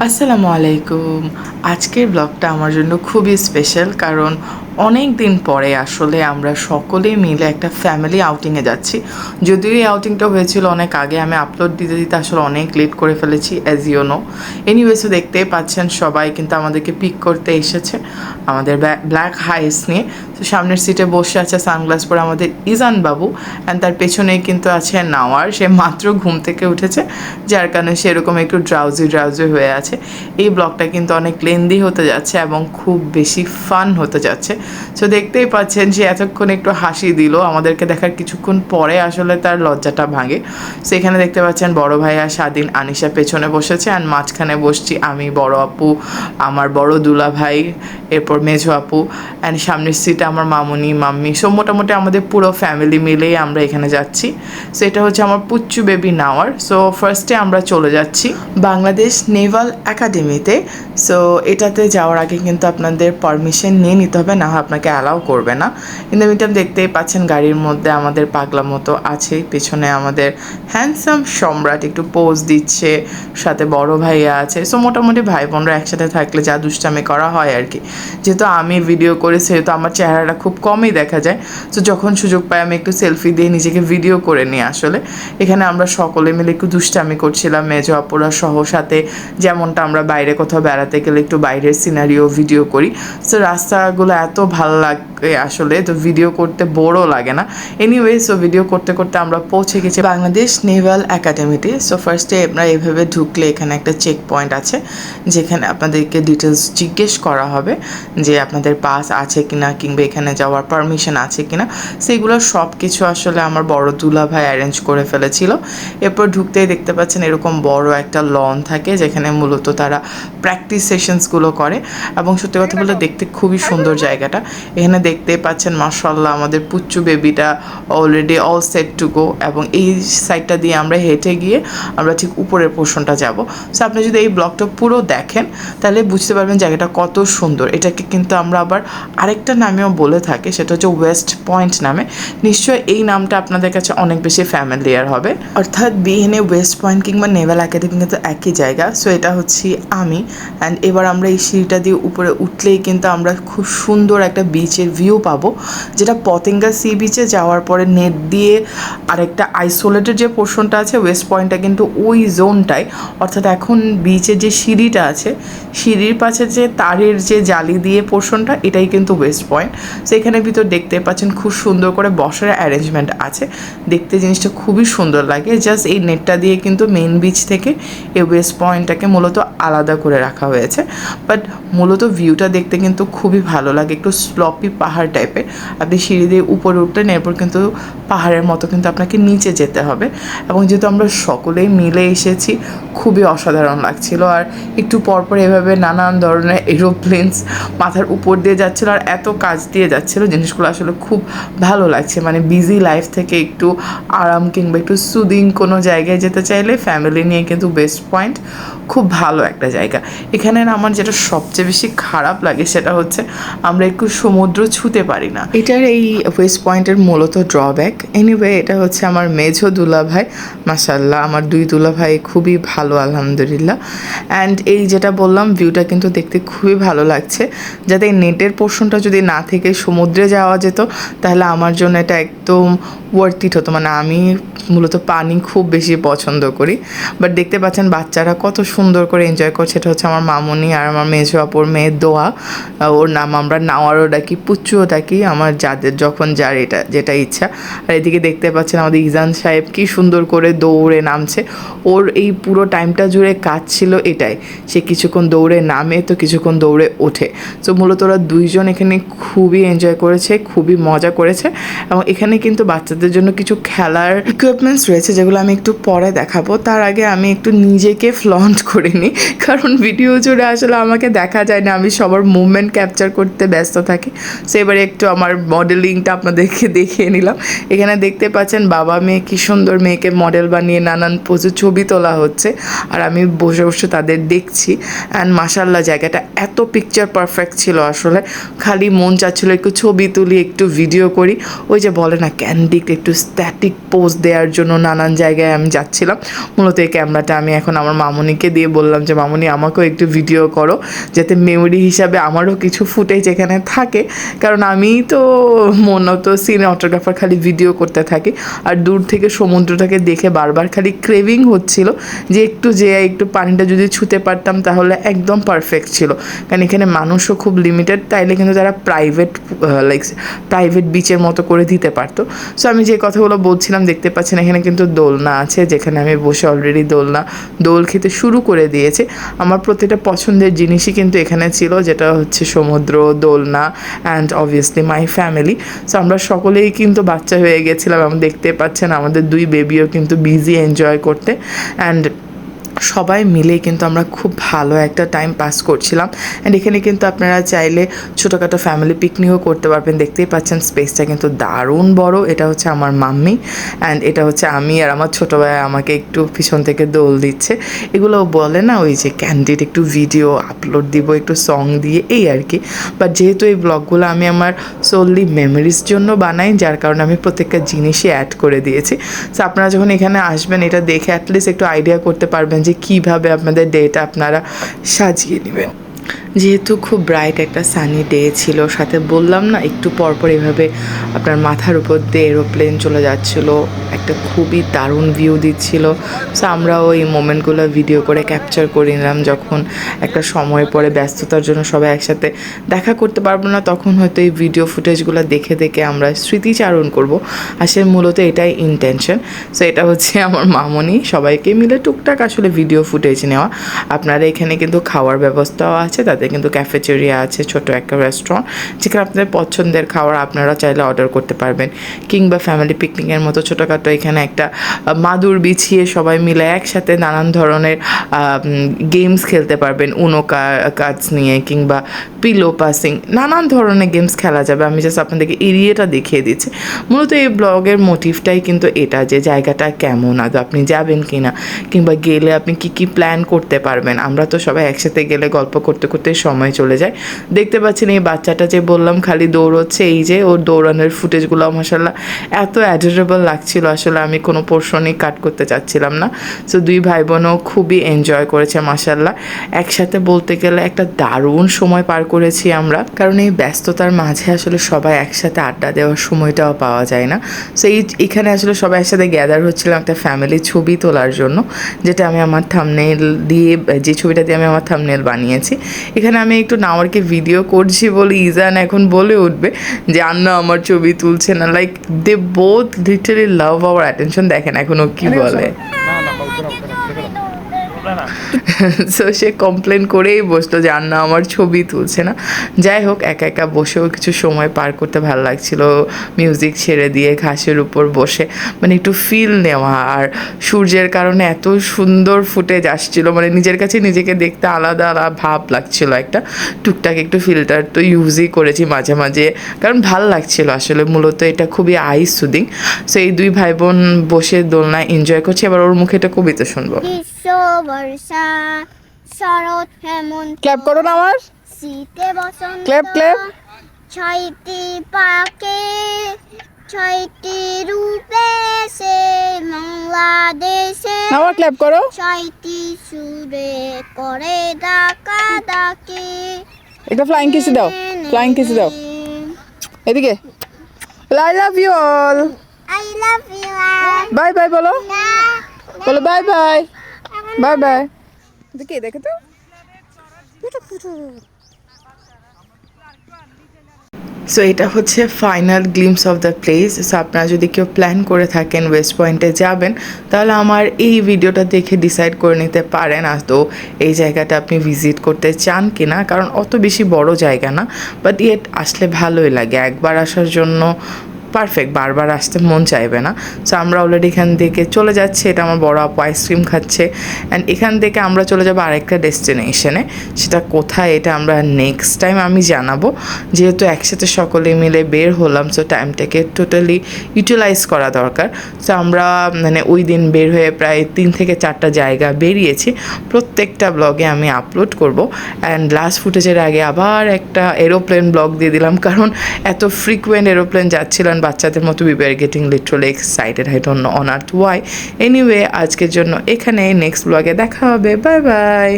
আসসালামু আলাইকুম। আজকের ব্লগটা আমার জন্য খুবই স্পেশাল কারণ অনেক দিন পরে আসলে আমরা সকলে মিলে একটা ফ্যামিলি আউটিংয়ে যাচ্ছি। যদিও এই আউটিংটা হয়েছিল অনেক আগে, আমি আপলোড দিতে দিতে আসলে অনেক লেট করে ফেলেছি অ্যাজ ইউ নো এনিওয়েসও দেখতেই পাচ্ছেন সবাই কিন্তু আমাদেরকে পিক করতে এসেছে, আমাদের ব্ল্যাক হাইস নিয়ে। তো সামনের সিটে বসে আছে সানগ্লাস পরে আমাদের ইজান বাবু অ্যান্ড তার পেছনেই কিন্তু আছে নাওয়ার সে মাত্র ঘুম থেকে উঠেছে, যার কারণে সেরকম একটু ড্রাউজি ড্রাউজি হয়ে আছে। এই ব্লগটা কিন্তু অনেক লেন্দি হতে যাচ্ছে এবং খুব বেশি ফান হতে যাচ্ছে। সো দেখতেই পাচ্ছেন যে এতক্ষণ একটু হাসি দিল। আমাদেরকে দেখার কিছুক্ষণ পরে আসলে তার লজ্জাটা ভাঙে। সেখানে দেখতে পাচ্ছেন বড় ভাইয়া স্বাধীন আনিশা পেছনে বসেছে আর মাঝখানে বসছি আমি, বড় আপু, আমার বড় দুলা ভাই, এরপর মেঝো আপু অ্যান্ড সামনের সিটে আমার মামুনি, মাম্মি। সো মোটামুটি আমাদের পুরো ফ্যামিলি মিলেই আমরা এখানে যাচ্ছি। সো এটা হচ্ছে আমার পুচ্চু বেবি নাওয়ার। সো ফার্স্টে আমরা চলে যাচ্ছি বাংলাদেশ নেভাল একাডেমিতে। সো এটাতে যাওয়ার আগে কিন্তু আপনাদের পারমিশন নিয়ে নিতে হবে, না হয় আপনাকে অ্যালাউ করবে না। কিন্তু মিটার দেখতেই পাচ্ছেন গাড়ির মধ্যে আমাদের পাগলা মতো আছে। পেছনে আমাদের হ্যান্ডসাম সম্রাট একটু পোজ দিচ্ছে, সাথে বড় ভাইয়া আছে। সো মোটামুটি ভাই বোনরা একসাথে থাকলে যা দুষ্টামি করা হয় আর কি। যেহেতু আমি ভিডিও করে, সেহেতু আমার চেহারাটা খুব কমই দেখা যায়। তো যখন সুযোগ পাই, আমি একটু সেলফি দিয়ে নিজেকে ভিডিও করে নিই আসলে। এখানে আমরা সকলে মিলে একটু দুষ্টামি করছিলাম, মেজো আপুরা সহ সাথে। যেমনটা আমরা বাইরে কোথাও বেড়াতে গেলে একটু বাইরের সিনারিও ভিডিও করি। সো রাস্তাগুলো এত ভালো লাগে আসলে, তো ভিডিও করতে বোরও লাগে না। এনিওয়ে সো ভিডিও করতে করতে আমরা পৌঁছে গেছি বাংলাদেশ নেভাল একাডেমিতে সো ফার্স্টে আমরা এভাবে ঢুকলে এখানে একটা চেক পয়েন্ট আছে, যেখানে আপনাদেরকে ডিটেলস জিজ্ঞেস করা হবে যে আপনাদের পাস আছে কিনা কিংবা এখানে যাওয়ার পারমিশন আছে কিনা। সেগুলো সব কিছু আসলে আমার বড় দুলা ভাই অ্যারেঞ্জ করে ফেলেছিল। এরপর ঢুকতেই দেখতে পাচ্ছেন এরকম বড় একটা লন থাকে, যেখানে মূলত তারা প্র্যাকটিস সেশনসগুলো করে। এবং সত্যি কথা বলে দেখতে খুবই সুন্দর জায়গাটা। এখানে দেখতেই পাচ্ছেন মার্শাল্লাহ আমাদের পুচ্চু বেবিটা already all set to go এবং এই সাইডটা দিয়ে আমরা হেঁটে গিয়ে আমরা ঠিক উপরের পোর্শনটা যাব। সো আপনি যদি এই ব্লগটা পুরো দেখেন, তাহলে বুঝতে পারবেন জায়গাটা কত সুন্দর। এটাকে কিন্তু আমরা আবার আরেকটা নামেও বলে থাকি, সেটা হচ্ছে ওয়েস্ট পয়েন্ট নামে। নিশ্চয় এই নামটা আপনাদের কাছে অনেক বেশি ফ্যামিলিয়ার হবে। অর্থাৎ বিএনএ ওয়েস্ট পয়েন্ট কিংবা নেভাল একাডেমি কিন্তু একই জায়গা। সো এটা হচ্ছে আমি। অ্যান্ড এবার আমরা এই সিঁড়িটা দিয়ে উপরে উঠলেই কিন্তু আমরা খুব সুন্দর একটা বিচের ভিউ পাবো, যেটা পতেঙ্গা সি বিচে যাওয়ার পরে নেট দিয়ে আরেকটা আইসোলেটেড যে পোর্শনটা আছে ওয়েস্ট পয়েন্টটা কিন্তু ওই জোনটাই অর্থাৎ এখন বিচের যে সিঁড়িটা আছে, সিঁড়ির পাশে যে তারের যে জালি দিয়ে পোর্শনটা এটাই কিন্তু ওয়েস্ট পয়েন্ট সো এখানে ভিতর দেখতে পাচ্ছেন খুব সুন্দর করে বসার অ্যারেঞ্জমেন্ট আছে। দেখতে জিনিসটা খুবই সুন্দর লাগে। জাস্ট এই নেটটা দিয়ে কিন্তু মেন বিচ থেকে এই ওয়েস্ট পয়েন্টটাকে মূলত আলাদা করে রাখা হয়েছে। বাট মূলত ভিউটা দেখতে কিন্তু খুবই ভালো লাগে। একটু স্লপি পাহাড় টাইপের। আপনি সিঁড়ি দিয়ে উপরে উঠলেন, এরপর কিন্তু পাহাড়ের মতো কিন্তু আপনাকে নিচে যেতে হবে। এবং যেহেতু আমরা সকলেই মিলে এসেছি, খুবই অসাধারণ লাগছিল। আর একটু পরপর এভাবে নানান ধরনের এরোপ্লেনস মাথার উপর দিয়ে যাচ্ছিল আর এত কাজ দিয়ে যাচ্ছিল। জিনিসগুলো আসলে খুব ভালো লাগছে। মানে বিজি লাইফ থেকে একটু আরাম কিংবা একটু সুদিং কোনো জায়গায় যেতে চাইলে ফ্যামিলি নিয়ে কিন্তু বেস্ট পয়েন্ট খুব ভালো একটা জায়গা। এখানে আমার যেটা সবচেয়ে বেশি খারাপ লাগে সেটা হচ্ছে, আমরা একটু সমুদ্র ছুতে পারি না। এটার এই ওয়েস্ট পয়েন্টের মূলত ড্রব্যাক এনিওয়ে এটা হচ্ছে আমার মেঝো দুলা ভাই মাসাল্লাহ আমার দুই দুলা ভাই খুবই ভালো, আলহামদুলিল্লাহ। অ্যান্ড এই যেটা বললাম ভিউটা কিন্তু দেখতে খুবই ভালো লাগছে। যাতে এই নেটের পোর্শনটা যদি না থেকে সমুদ্রে যাওয়া যেত, তাহলে আমার জন্য এটা একদম ওয়ার্থ ইট হতো। মানে আমি মূলত পানি খুব বেশি পছন্দ করি। বাট দেখতে পাচ্ছেন, বাচ্চারা কত সুন্দর করে এনজয় করছে। এটা হচ্ছে আমার মামুনি আর আমার মেজো আপুর মেয়ের দোয়া। ওর নাম আমরা নাওয়ারও ডাকি পুচ্চুও ডাকি, আমার যাদের যখন যার এটা, যেটা ইচ্ছা। আর এদিকে দেখতে পাচ্ছেন আমাদের ইজান সাহেব কি সুন্দর করে দৌড়ে নামছে। ওর এই পুরো টাইমটা জুড়ে কাজ ছিল এটাই। সে কিছুক্ষণ দৌড়ে নামে, তো কিছুক্ষণ দৌড়ে ওঠে। তো মূলত ওরা দুইজন এখানে খুবই এনজয় করেছে, খুবই মজা করেছে। এবং এখানে কিন্তু বাচ্চাদের জন্য কিছু খেলার ইকুইপমেন্টস রয়েছে, যেগুলো আমি একটু পরে দেখাবো। তার আগে আমি একটু নিজেকে ফ্লন্ট করে নিই। কারণ ভিডিও জুড়ে আসলে আমাকে দেখা যায় না। আমি সবার মুভমেন্ট ক্যাপচার করতে ব্যস্ত থাকি। সো এবারে একটু আমার মডেলিংটা আপনাদেরকে দেখিয়ে নিলাম। এখানে দেখতে পাচ্ছেন বাবা মেয়ে, কী সুন্দর মেয়েকে মডেল বানিয়ে নানান পোজে ছবি তোলা হচ্ছে। আর আমি বসে বসে তাদের দেখছি। অ্যান্ড মাসাল্লাহ জায়গাটা এত পিকচার পারফেক্ট ছিল আসলে। খালি মন চাচ্ছিল একটু ছবি তুলি, একটু ভিডিও করি। ওই যে বলে না ক্যান্ডিক একটু স্ট্যাটিক পোজ দেওয়ার জন্য নানান জায়গায় আমি যাচ্ছিলাম। মূলত এই ক্যামেরাটা আমি এখন আমার মামুনিকে দিয়ে বললাম যে, মামুনি, আমাকেও একটু ভিডিও করো। যাতে মেমোরি হিসাবে আমারও কিছু ফুটেজ এখানে থাকে। কারণ আমি তো মূলত সিনেমাটোগ্রাফার খালি ভিডিও করতে থাকি। আর দূর থেকে সমুদ্রটাকে দেখে বারবার খালি ক্রেভিং হচ্ছিল যে একটু যে একটু পানিটা যদি ছুতে পারতাম তাহলে একদম পারফেক্ট ছিল। কারণ এখানে মানুষও খুব লিমিটেড তাইলে কিন্তু তারা প্রাইভেট লাইক প্রাইভেট বিচের মতো করে দিতে পারতো। সো আমি যে কথাগুলো বলছিলাম, দেখতে পাচ্ছেন এখানে কিন্তু দোলনা আছে, যেখানে আমি বসে অলরেডি দোলনা, দোল খেতে শুরু করে দিয়েছে। আমার প্রতিটা পছন্দের জিনিসই কিন্তু এখানে ছিল, যেটা হচ্ছে সমুদ্র, দোলনা and obviously my family so আমরা সকলেই কিন্তু বাচ্চা হয়ে গেছিলাম এবং দেখতে পাচ্ছেন আমাদের দুই বেবিও কিন্তু বিজি এনজয় করতে অ্যান্ড সবাই মিলে কিন্তু আমরা খুব ভালো একটা টাইম পাস করছিলাম। অ্যান্ড এখানে কিন্তু আপনারা চাইলে ছোটোখাটো ফ্যামিলি পিকনিকও করতে পারবেন। দেখতেই পাচ্ছেন স্পেসটা কিন্তু দারুণ বড়। এটা হচ্ছে আমার মাম্মি। অ্যান্ড এটা হচ্ছে আমি আর আমার ছোটো ভাই আমাকে একটু পিছন থেকে দোল দিচ্ছে। এগুলো বলে না ওই যে ক্যান্ডিড একটু ভিডিও আপলোড দিব, একটু সং দিয়ে, এই আর কি। বাট যেহেতু এই ব্লগগুলো আমি আমার সোললি মেমোরিজ জন্য বানাই, যার কারণে আমি প্রত্যেকটা জিনিসই অ্যাড করে দিয়েছি। সো আপনারা যখন এখানে আসবেন, এটা দেখে অ্যাটলিস্ট একটু আইডিয়া করতে পারবেন যে কীভাবে আপনাদের ডেটা আপনারা সাজিয়ে নেবেন। যেহেতু খুব ব্রাইট একটা সানি ডে ছিল, সাথে বললাম না, একটু পরপর এভাবে আপনার মাথার উপর দিয়ে এরোপ্লেন চলে যাচ্ছিল, একটা খুবই দারুণ ভিউ দিচ্ছিল। সো আমরা ওই মোমেন্টগুলো ভিডিও করে ক্যাপচার করে নিলাম, যখন একটা সময় পরে ব্যস্ততার জন্য সবাই একসাথে দেখা করতে পারব না, তখন হয়তো এই ভিডিও ফুটেজগুলো দেখে দেখে আমরা স্মৃতিচারণ করব। আসলে মূলত এটাই ইন্টেনশন সো এটা হচ্ছে আমার মামনি, সবাইকে মিলে টুকটাক আসলে ভিডিও ফুটেজ নেওয়া। আপনারা এখানে কিন্তু খাওয়ার ব্যবস্থাও আছে। তাতে কিন্তু ক্যাফেটেরিয়া আছে, ছোট একটা রেস্টুরেন্ট যেখানে আপনাদের পছন্দের খাবার আপনারা চাইলে অর্ডার করতে পারবেন। কিংবা ফ্যামিলি পিকনিকের মতো ছোটোখাটো এখানে একটা মাদুর বিছিয়ে সবাই মিলে একসাথে নানান ধরনের গেমস খেলতে পারবেন উনো কার্ডস নিয়ে কিংবা পিলো পাসিং নানান ধরনের গেমস খেলা যাবে। আমি জাস্ট আপনাদেরকে এরিয়াটা দেখিয়ে দিচ্ছি। মূলত এই ব্লগের মোটিভটাই কিন্তু এটা যে জায়গাটা কেমন, আদৌ আপনি যাবেন কি না কিংবা গেলে আপনি কি কি প্ল্যান করতে পারবেন। আমরা তো সবাই একসাথে গেলে গল্প করতে করতে করতে সময় চলে যায়। দেখতে পাচ্ছেন এই বাচ্চাটা যে বললাম খালি দৌড়চ্ছে, এই যে ওর দৌড়ানোর ফুটেজগুলো মাসাল্লাহ এত অ্যাডোরেবল লাগছিল। আসলে আমি কোনো পোর্শনই কাট করতে চাচ্ছিলাম না। সো দুই ভাই বোনও খুবই এনজয় করেছে মাসাল্লাহ একসাথে বলতে গেলে একটা দারুণ সময় পার করেছি আমরা। কারণ এই ব্যস্ততার মাঝে আসলে সবাই একসাথে আড্ডা দেওয়ার সময়টাও পাওয়া যায় না। সো এই এখানে আসলে সবাই একসাথে গ্যাদার হচ্ছিলাম একটা ফ্যামিলি ছবি তোলার জন্য, যেটা আমি আমার থামনেল দিয়ে, যে ছবিটা দিয়ে আমি আমার থামনেল বানিয়েছি। এখানে আমি একটু নাওয়ারকে ভিডিও করছি বলে ইজান এখন বলে উঠবে যে আন্না আমার ছবি তুলছে না। লাইক দে বোধ লিটারি লাভ আওয়ার অ্যাটেনশন দেখেন এখন ও কি বলে। সো সে কমপ্লেন করেই বসল যে, আন্না, আমার ছবি তুলছে না। যাই হোক, একা একা বসেও কিছু সময় পার করতে ভালো লাগছিল। মিউজিক ছেড়ে দিয়ে ঘাসের উপর বসে মানে একটু ফিল নেওয়া। আর সূর্যের কারণে এত সুন্দর ফুটেজ আসছিল মানে নিজের কাছে নিজেকে দেখতে আলাদা আলাদা ভাব লাগছিল একটা। টুকটাক একটু ফিল্টার তো ইউজই করেছি মাঝে মাঝে, কারণ ভালো লাগছিল আসলে। মূলত এটা খুবই আই সুদিং সো এই দুই ভাই বোন বসে দোলনায় এনজয় করছে। এবার ওর মুখে একটা কবিতা শুনব। বর্ষা শরৎ হেমন্ত ক্ল্যাপ করো না আমার। শীতে বসন্ত Clap, clap. ছয়টি পাকে ছয়টি রূপে সে বাংলাদেশে। আমার ক্ল্যাপ করো। ছয়টি সুরে করে ডাকা ডাকি। একটা ফ্লাইং কিস দাও। ফ্লাইং কিস দাও। এদিকে। I love you all I love you bye bye বলো। বলো বাই বাই বাই বাই দেখে তো? সো এটা হচ্ছে final glimpse of the place so আপনারা যদি কেউ প্ল্যান করে থাকেন ওয়েস্ট পয়েন্টে যাবেন, তাহলে আমার এই ভিডিওটা দেখে ডিসাইড করে নিতে পারেন। আর তো, এই জায়গাটা আপনি ভিজিট করতে চান কি না কারণ অত বেশি বড় জায়গা না বাট ইয়েট আসলে ভালোই লাগে। একবার আসার জন্য পারফেক্ট বারবার আসতে মন চাইবে না। সো আমরা অলরেডি এখান থেকে চলে যাচ্ছি, এটা আমার বড় আপু আইসক্রিম খাচ্ছে। অ্যান্ড এখান থেকে আমরা চলে যাব আরেকটা ডেস্টিনেশনে সেটা কোথায়, এটা আমরা নেক্সট টাইম আমি জানাব। যেহেতু একসাথে সকলে মিলে বের হলাম সো টাইমটাকে টোটালি ইউটিলাইজ করা দরকার। সো আমরা মানে ওই দিন বের হয়ে প্রায় তিন থেকে চারটা জায়গা বেরিয়েছি। প্রত্যেকটা ব্লগে আমি আপলোড করব। অ্যান্ড লাস্ট ফুটেজের আগে আবার একটা এরোপ্লেন ব্লগ দিয়ে দিলাম। কারণ এত ফ্রিকুয়েন্ট এরোপ্লেন যাচ্ছিলেন বাচ্চাদের মতো we are getting literally excited I don't know on earth why anyway আজকের জন্য এখানে নেক্সট ব্লগে দেখা হবে। Bye bye